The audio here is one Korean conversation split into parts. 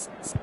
Thanks.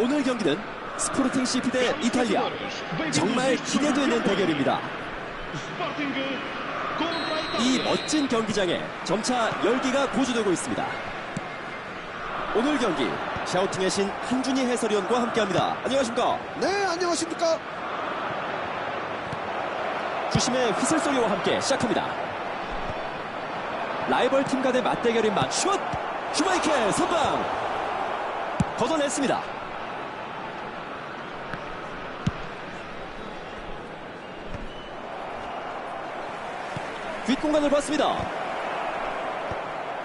오늘 경기는 스포르팅 CP 대 이탈리아 정말 기대되는 대결입니다. 이 멋진 경기장에 점차 열기가 고조되고 있습니다. 오늘 경기 샤우팅의 신 한준희 해설위원과 함께합니다. 안녕하십니까? 네, 안녕하십니까? 주심의 휘슬 소리와 함께 시작합니다. 라이벌 팀 간의 맞대결인 맞슛! 슈마이켈 선방! 걷어냈습니다. 뒷공간을 봤습니다.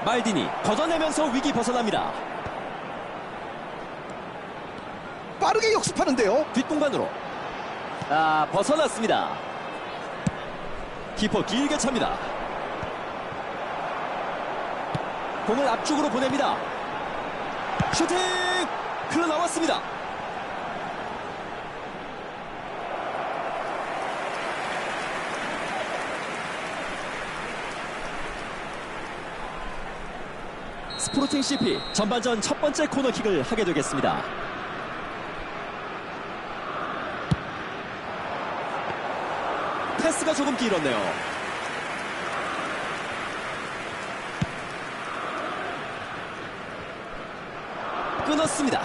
말디니 걷어내면서 위기 벗어납니다. 빠르게 역습하는데요. 뒷공간으로 아 벗어났습니다 키퍼 길게 찹니다 공을 앞쪽으로 보냅니다 슈팅 흘러나왔습니다 스포르팅 CP 전반전 첫 번째 코너킥을 하게 되겠습니다 패스가 조금 길었네요. 끊었습니다.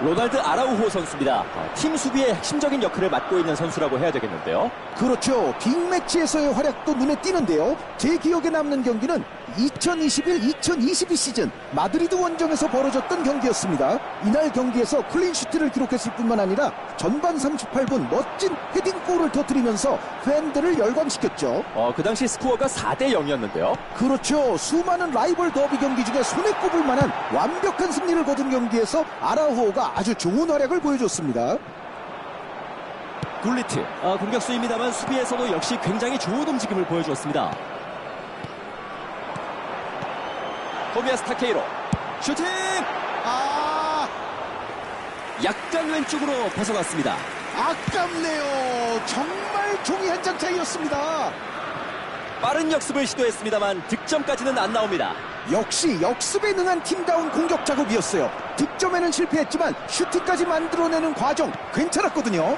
로날드 아라우호 선수입니다. 어, 팀 수비의 핵심적인 역할을 맡고 있는 선수라고 해야 되겠는데요. 그렇죠. 빅매치에서의 활약도 눈에 띄는데요. 제 기억에 남는 경기는 2021-2022 시즌 마드리드 원정에서 벌어졌던 경기였습니다. 이날 경기에서 클린슈트를 기록했을 뿐만 아니라 전반 38분 멋진 헤딩골을 터뜨리면서 팬들을 열광시켰죠. 어, 그 당시 스코어가 4대 0이었는데요. 그렇죠. 수많은 라이벌 더비 경기 중에 손에 꼽을 만한 완벽한 승리를 거둔 경기에서 아라우호가 아주 좋은 활약을 보여줬습니다. 굴리트 어, 공격수입니다만 수비에서도 역시 굉장히 좋은 움직임을 보여주었습니다. 토비아스 타케이로 슈팅 아, 약간 왼쪽으로 벗어났습니다. 아깝네요. 정말 종이 한 장 차이였습니다. 빠른 역습을 시도했습니다만 득점까지는 안 나옵니다. 역시 역습에 능한 팀다운 공격 작업이었어요. 득점에는 실패했지만 슈팅까지 만들어내는 과정 괜찮았거든요.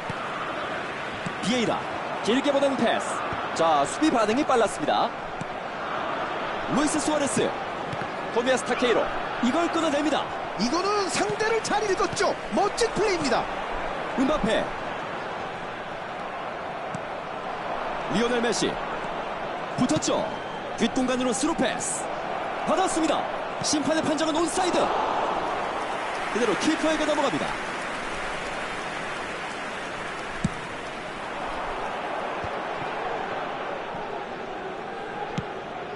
비에이라 길게 보낸 패스. 자 수비 반응이 빨랐습니다. 루이스 수아레스 토미아스 타케이로. 이걸 끊어냅니다. 이거는 상대를 잘 읽었죠. 멋진 플레이입니다. 은바페. 리오넬 메시. 붙었죠. 뒷공간으로 스루 패스. 받았습니다. 심판의 판정은 온사이드. 그대로 키퍼에게 넘어갑니다.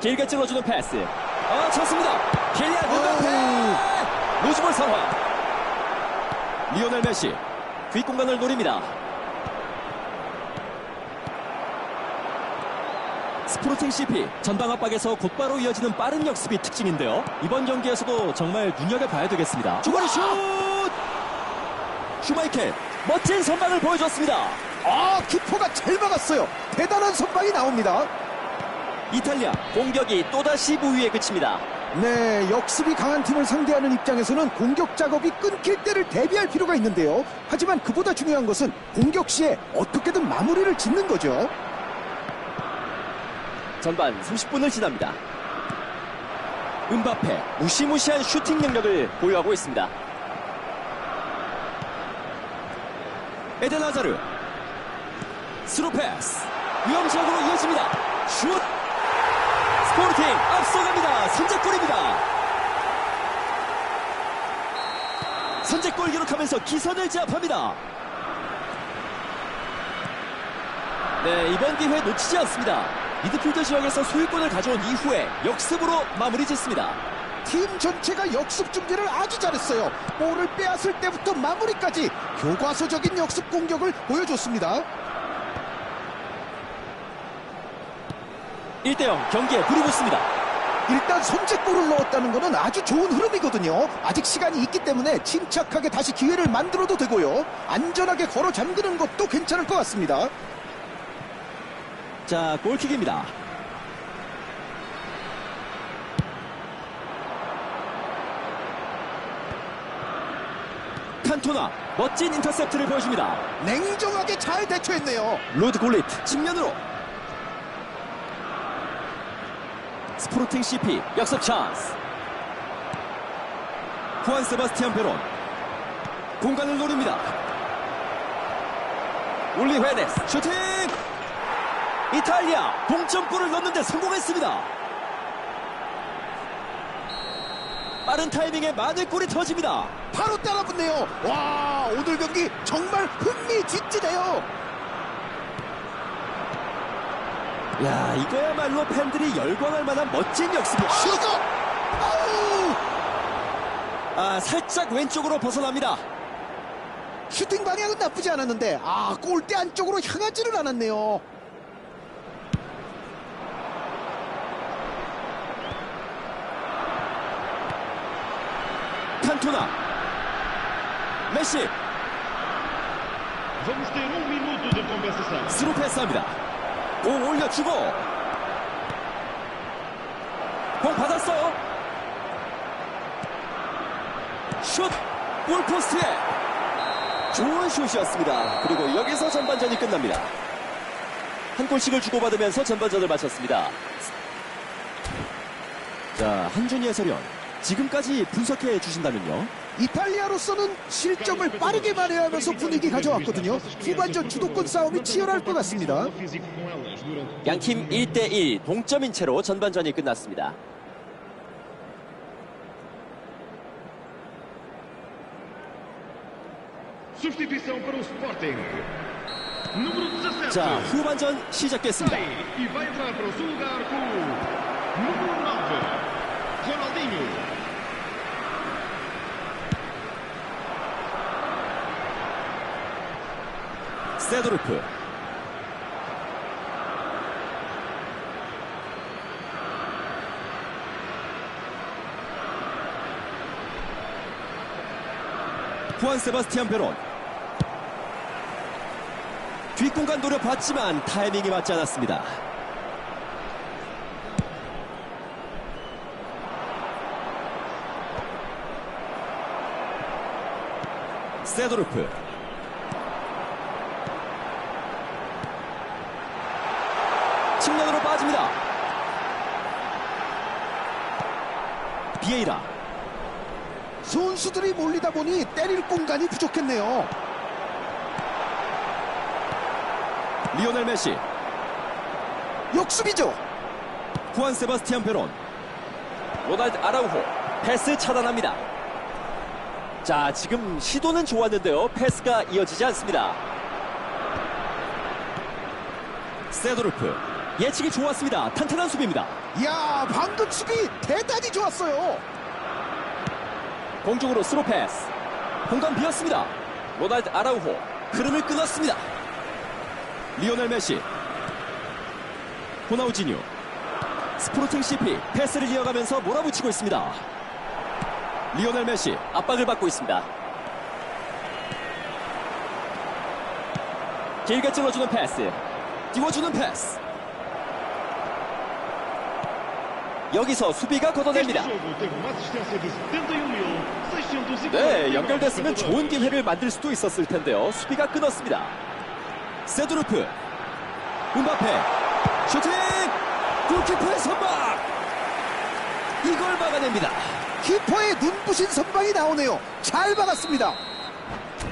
길게 찔러주는 패스 아 쳤습니다 킬리안 은바페 노즈볼 상황 리오넬 메시 뒷공간을 노립니다 스포르팅 CP 전방 압박에서 곧바로 이어지는 빠른 역습이 특징인데요. 이번 경기에서도 정말 눈여겨봐야 되겠습니다. 주거리 슛! 슈마이켈 멋진 선방을 보여줬습니다. 아, 키퍼가 잘 막았어요. 대단한 선방이 나옵니다. 이탈리아 공격이 또다시 무위에 그칩니다. 네, 역습이 강한 팀을 상대하는 입장에서는 공격 작업이 끊길 때를 대비할 필요가 있는데요. 하지만 그보다 중요한 것은 공격 시에 어떻게든 마무리를 짓는 거죠. 전반 30분을 지납니다. 은바페 무시무시한 슈팅 능력을 보유하고 있습니다. 에덴 하자르 스루 패스 위험지역으로 이어집니다. 슛 스포르팅 앞서갑니다. 선제골입니다. 선제골 기록하면서 기선을 제압합니다. 네, 이번 기회 놓치지 않습니다. 미드필더 지역에서 소유권을 가져온 이후에 역습으로 마무리 짓습니다. 팀 전체가 역습 준비를 아주 잘했어요. 볼을 빼앗을 때부터 마무리까지 교과서적인 역습 공격을 보여줬습니다. 1대0 경기에 불이 붙습니다. 일단 선제골을 넣었다는 것은 아주 좋은 흐름이거든요. 아직 시간이 있기 때문에 침착하게 다시 기회를 만들어도 되고요. 안전하게 걸어 잠그는 것도 괜찮을 것 같습니다. 자, 골킥입니다. 칸토나 멋진 인터셉트를 보여줍니다. 냉정하게 잘 대처했네요. 로드 골리트 측면으로 스포르팅 CP 역습 찬스. 후안 세바스티안 베론. 공간을 노립니다. 올리 헤데스. 슈팅! 이탈리아 동점골을 넣는데 성공했습니다. 빠른 타이밍에 마늘골이 터집니다. 바로 따라붙네요. 와, 오늘 경기 정말 흥미진진해요. 야 이거야말로 팬들이 열광할 만한 멋진 역습이 슈거! 아우! 아 살짝 왼쪽으로 벗어납니다 슈팅 방향은 나쁘지 않았는데, 아, 골대 안쪽으로 향하지를 않았네요. 칸토나 메시. 스루 패스합니다 공 올려주고. 공 받았어요. 슛 골포스트에 좋은 슛이었습니다. 그리고 여기서 전반전이 끝납니다. 한 골씩을 주고받으면서 전반전을 마쳤습니다. 자 한준희 해설위원 지금까지 분석해 주신다면요 이탈리아로서는 실점을 빠르게 만회하면서 분위기 가져왔거든요. 후반전 주도권 싸움이 치열할 것 같습니다. 양팀 1대1 동점인 채로 전반전이 끝났습니다 substituição para o Sporting. Número 17. 자 후반전 시작됐습니다 세도르프. 후안 세바스티안 베론. 뒷공간 노려봤지만 타이밍이 맞지 않았습니다. 세도르프 측면으로 빠집니다. 비에이라 선수들이 몰리다 보니 때릴 공간이 부족했네요. 리오넬 메시. 역습이죠. 후안 세바스티안 베론. 로날드 아라우호. 패스 차단합니다. 자 지금 시도는 좋았는데요. 패스가 이어지지 않습니다. 세도르프 예측이 좋았습니다. 탄탄한 수비입니다. 이야, 방금 수비 대단히 좋았어요. 공중으로 스로 패스. 공간 비었습니다. 로날드 아라우호 흐름을 끊었습니다. 리오넬 메시. 호나우지뉴. 스포르팅 CP 패스를 이어가면서 몰아붙이고 있습니다. 리오넬 메시 압박을 받고 있습니다. 길게 찔러주는 패스. 띄워주는 패스 여기서 수비가 걷어냅니다 jogo teve uma assistência de 71.640 네, 연결됐으면 좋은 기회를 만들 수도 있었을 텐데요. 수비가 끊었습니다. 세드루프, 음바페, 슈팅! 골키퍼의 선방! 이걸 막아냅니다. 키퍼의 눈부신 선방이 나오네요. 잘 막았습니다.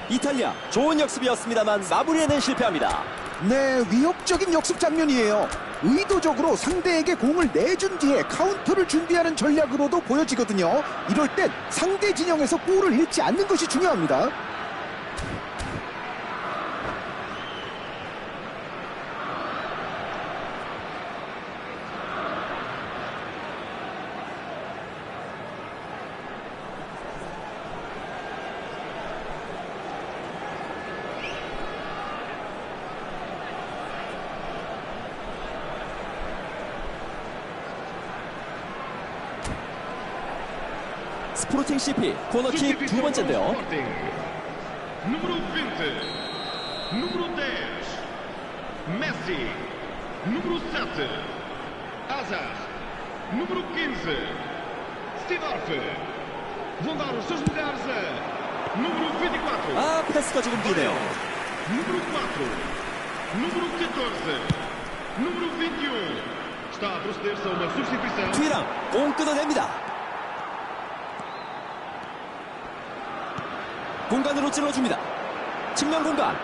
이탈리아, 좋은 역습이었습니다만 마무리에는 실패합니다. 네, 위협적인 역습 장면이에요. 의도적으로 상대에게 공을 내준 뒤에 카운터를 준비하는 전략으로도 보여지거든요. 이럴 땐 상대 진영에서 골을 잃지 않는 것이 중요합니다. 스포르팅 CP, 코너킥 두 번째인데요. Número 20. Número 10. Messi. Número 7. Hazard. Número 15. Stidorf. Vão dar os seus lugares a número 24. 아, 패스가 조금 기네요. Número 4. Número 14. Número 21. Está a proceder-se a uma substituição. 뒤랑 공 끊어냅니다. 공간으로 찔러줍니다. 측면 공간.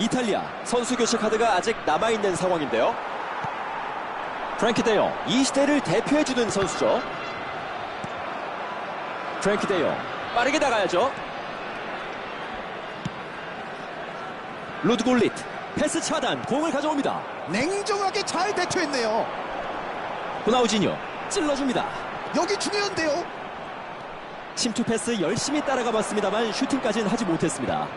이탈리아 선수 교체 카드가 아직 남아있는 상황인데요. 프랭키 데용 이 시대를 대표해주는 선수죠. 프랭키 데용 빠르게 나가야죠. 루드 골리트 패스 차단 공을 가져옵니다. 냉정하게 잘 대처했네요. 호나우지뉴 찔러줍니다. 여기 중요한데요. 침투 패스 열심히 따라가 봤습니다만 슈팅까지는 하지 못했습니다.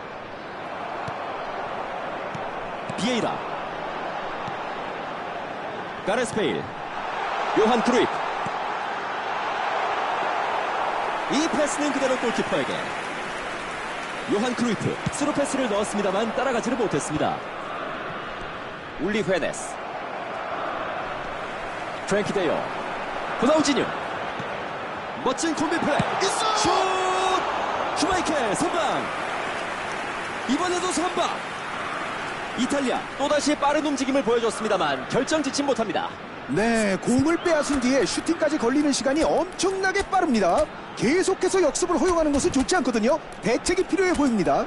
비에이라. 가레스페일. 요한 크루이프. 이 패스는 그대로 골키퍼에게. 요한 크루이프 스루 패스를 넣었습니다만 따라가지를 못했습니다. 울리 헤네스. 프랭키 데요 호나우지뉴 멋진 콤비 플레이 있어! 슛! 슈마이켈 선방 이번에도 선방 이탈리아 또다시 빠른 움직임을 보여줬습니다만 결정 짓진 못합니다 네, 공을 빼앗은 뒤에 슈팅까지 걸리는 시간이 엄청나게 빠릅니다. 계속해서 역습을 허용하는 것은 좋지 않거든요. 대책이 필요해 보입니다.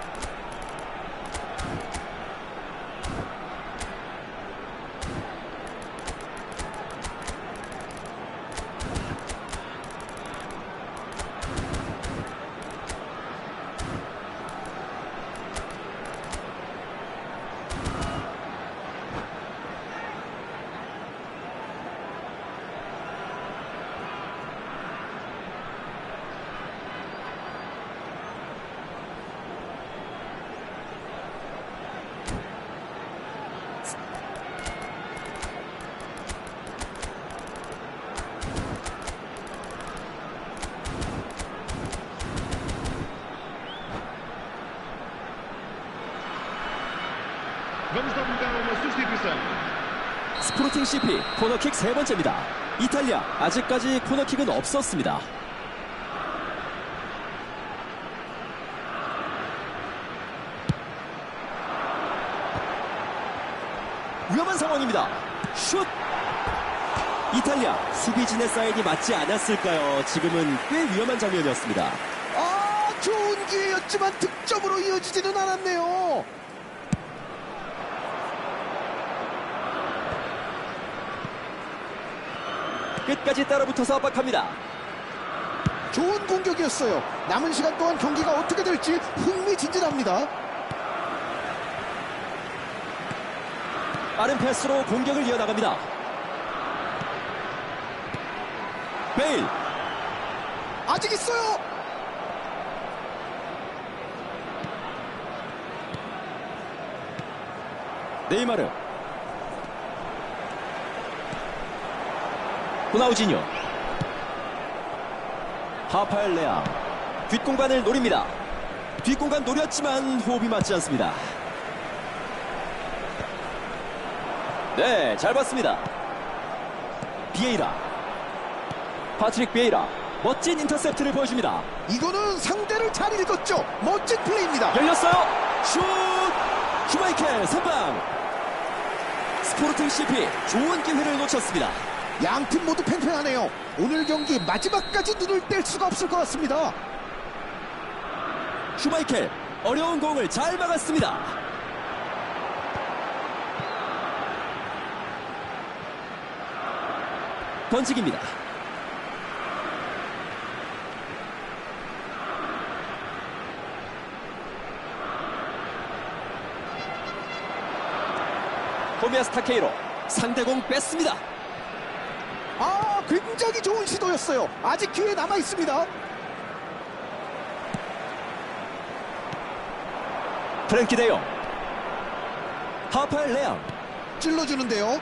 스포르팅 CP 코너킥 세 번째입니다. 이탈리아 아직까지 코너킥은 없었습니다. 위험한 상황입니다. 슛! 이탈리아 수비진의 사인이 맞지 않았을까요? 지금은 꽤 위험한 장면이었습니다. 아, 좋은 기회였지만 득점으로 이어지지는 않았네요. 끝까지 따라붙어서 압박합니다. 좋은 공격이었어요. 남은 시간 동안 경기가 어떻게 될지 흥미진진합니다. 빠른 패스로 공격을 이어나갑니다. 베일 아직 있어요. 네이마르 호나우지뉴 하파엘 레앙 뒷공간을 노립니다. 뒷공간 노렸지만 호흡이 맞지 않습니다. 네, 잘 봤습니다. 비에이라 파트릭 비에이라 멋진 인터셉트를 보여줍니다. 이거는 상대를 잘 읽었죠. 멋진 플레이입니다. 열렸어요. 슛! 슈마이켈 선방. 스포르팅 CP 좋은 기회를 놓쳤습니다. 양 팀 모두 팽팽하네요. 오늘 경기 마지막까지 눈을 뗄 수가 없을 것 같습니다. 슈마이켈 어려운 공을 잘 막았습니다. 던지기입니다. 토미아스 타케이로 상대공 뺐습니다. 아, 굉장히 좋은 시도였어요. 아직 기회 남아 있습니다. 프랭키 데용 하파엘 레앙 찔러주는데요.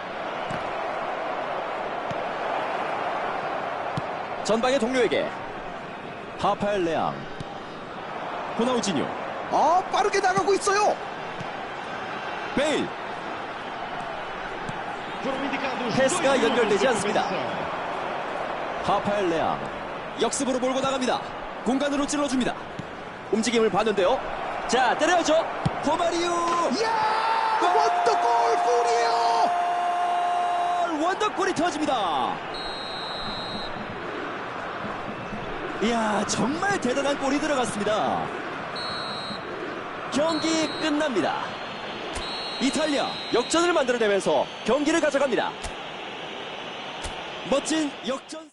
전방의 동료에게 하파엘 레앙 호나우지뉴 아, 빠르게 나가고 있어요. 베일 패스가 연결되지 않습니다. 하파엘 레앙 역습으로 몰고 나갑니다. 공간으로 찔러줍니다. 움직임을 봤는데요. 자 때려야죠. 호마리우! 이야, 원더골 골이에요. 골! 원더골이 터집니다. 이야 정말 대단한 골이 들어갔습니다. 경기 끝납니다. 이탈리아 역전을 만들어내면서 경기를 가져갑니다 멋진 역전